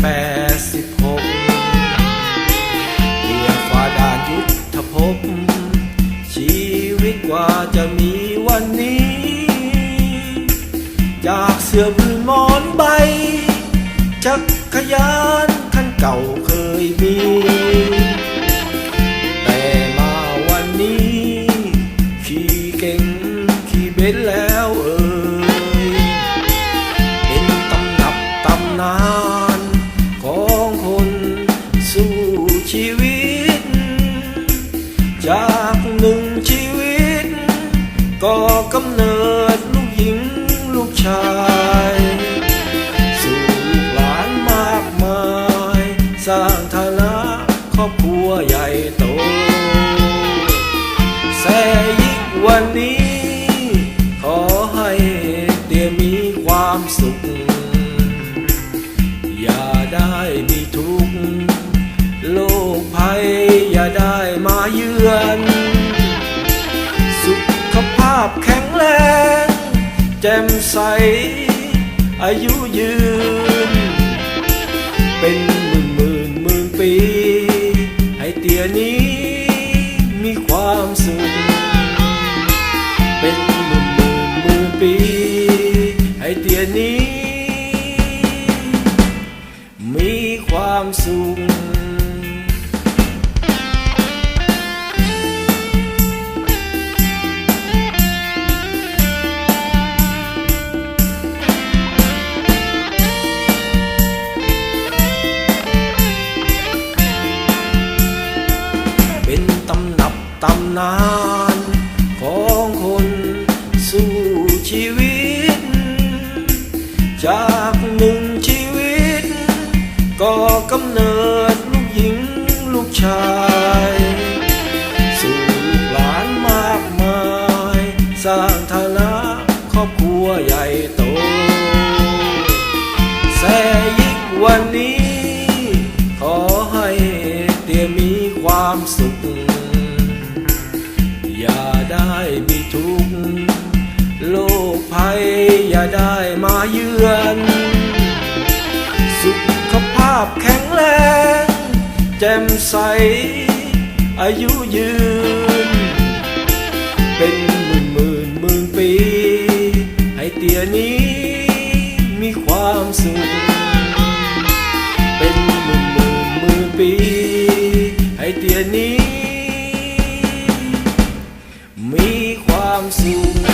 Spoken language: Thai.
แปดสิบหกเตียฝ่าด่านยุทธภพ ชีวิตกว่าจะมีวันนี้ จากเสื้อผืนมอนใบ จักรยานคันเก่าเคยมี จากหนึ่งชีวิตก็กำเนิดลูกหญิงลูกชายสู่ลูกหลานมากมาย สร้างฐานะครอบครัวใหญ่โตแสยิกวันนี้ ขอให้เตียมีความสุข อย่าได้ อน สุขภาพแข็งแรง แจ่มใส อายุยืน เป็นหมื่นหมื่นหมื่นปี ให้เตียนี้มีความสุข เป็นหมื่นหมื่นหมื่นปี ให้เตียนี้ มีความสุข ตำนานของคนสู้ชีวิต จากหนึ่งชีวิต ก็กำเนิดลูกหญิงลูกชายสู่หลานมากมาย สร้างฐานะครอบครัวใหญ่โตแสยิกวันนี้ ขอให้เตียมีความสุข อย่าได้มีทุกข์โรคภัยอย่าได้มาเยือน สุขภาพแข็งแรง แจ่มใส อายุยืน เป็นหมื่นหมื่นหมื่นปี ให้เตียนี้มีความสุข come soon.